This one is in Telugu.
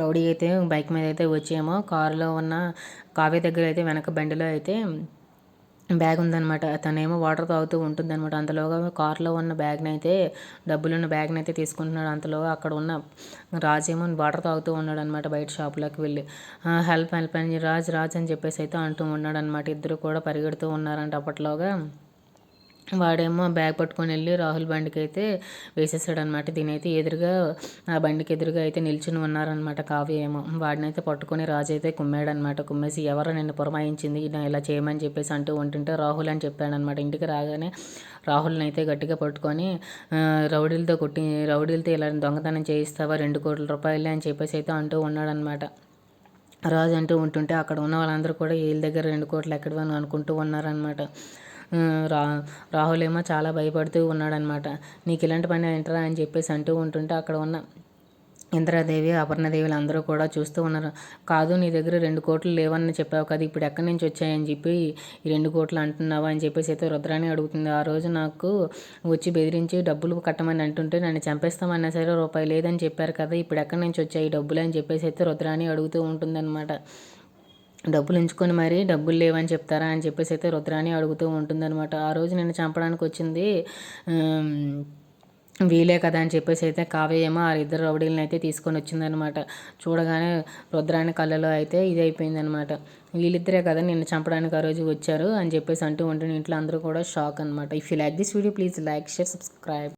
రౌడీ అయితే బైక్ మీద అయితే వచ్చేమో. కారులో ఉన్న కావ్య దగ్గర అయితే వెనక బండిలో అయితే బ్యాగ్ ఉందనమాట తనేమో వాటర్ తాగుతూ ఉంటుంది అనమాట అంతలోగా కార్లో ఉన్న బ్యాగ్ని అయితే డబ్బులున్న బ్యాగ్ని అయితే తీసుకుంటున్నాడు. అంతలో అక్కడ ఉన్న రాజేమో వాటర్ తాగుతూ ఉన్నాడు అనమాట బయట షాప్లోకి వెళ్ళి. హెల్ప్ హెల్ప్ అని రాజ్ రాజ్ అని చెప్పేసి అయితే అంటూ ఉన్నాడు అనమాట ఇద్దరు కూడా పరిగెడుతూ ఉన్నారంట అప్పట్లోగా. వాడేమో బ్యాగ్ పట్టుకొని వెళ్ళి రాహుల్ బండికి అయితే వేసేసాడు అనమాట దీనైతే ఎదురుగా ఆ బండికి ఎదురుగా అయితే నిల్చుని ఉన్నారనమాట కావ్య ఏమో. వాడినైతే పట్టుకొని రాజు అయితే కుమ్మాడనమాట కుమ్మేసి ఎవరు నిన్ను పురమాయించింది ఇలా చేయమని చెప్పేసి అంటూ ఉంటుంటే రాహుల్ అని చెప్పాడనమాట ఇంటికి రాగానే రాహుల్ని అయితే గట్టిగా పట్టుకొని రౌడీలతో కొట్టి రౌడీలతో ఇలా దొంగతనం చేయిస్తావా? రెండు కోట్ల రూపాయలే అని చెప్పేసి అయితే అంటూ ఉన్నాడనమాట రాజు అంటూ ఉంటుంటే అక్కడ ఉన్న వాళ్ళందరూ కూడా వీళ్ళ దగ్గర రెండు కోట్లు ఎక్కడవని అనుకుంటూ ఉన్నారనమాట రా రాహుల్ ఏమో చాలా భయపడుతూ ఉన్నాడనమాట. నీకు ఇలాంటి పని ఏంటరా? అని చెప్పేసి అంటూ ఉంటుంటే అక్కడ ఉన్న ఇంద్రాదేవి అపర్ణదేవిలు అందరూ కూడా చూస్తూ ఉన్నారు. కాదు నీ దగ్గర రెండు కోట్లు లేవని చెప్పావు కదా ఇప్పుడు ఎక్కడి నుంచి వచ్చాయని చెప్పి ఈ రెండు కోట్లు అంటున్నావా? అని చెప్పేసి అయితే రుద్రాణి అడుగుతుంది. ఆ రోజు నాకు వచ్చి బెదిరించి డబ్బులు కట్టమని అంటుంటే నన్ను చంపేస్తామన్నా సరే రూపాయి లేదని చెప్పారు కదా ఇప్పుడు ఎక్కడి నుంచి వచ్చాయి డబ్బులు? అని చెప్పేసి అయితే రుద్రాణి అడుగుతూ ఉంటుందన్నమాట. డబ్బులు ఉంచుకొని మరి డబ్బులు లేవని చెప్తారా అని చెప్పేసి అయితే రుద్రాణి అడుగుతూ ఉంటుందన్నమాట. ఆ రోజు నేను చంపడానికి వచ్చింది వీలే కదా అని చెప్పేసి అయితే కావ్యేమో ఆ ఇద్దరు రౌడీలను అయితే తీసుకొని వచ్చిందనమాట చూడగానే రుద్రాణి కళ్ళలో అయితే ఇది అయిపోయిందనమాట వీళ్ళిద్దరే కదా నిన్ను చంపడానికి ఆ రోజు వచ్చారు అని చెప్పేసి అంటూ ఉంటుంది ఇంట్లో అందరూ కూడా షాక్ అనమాట if you like this video please like share subscribe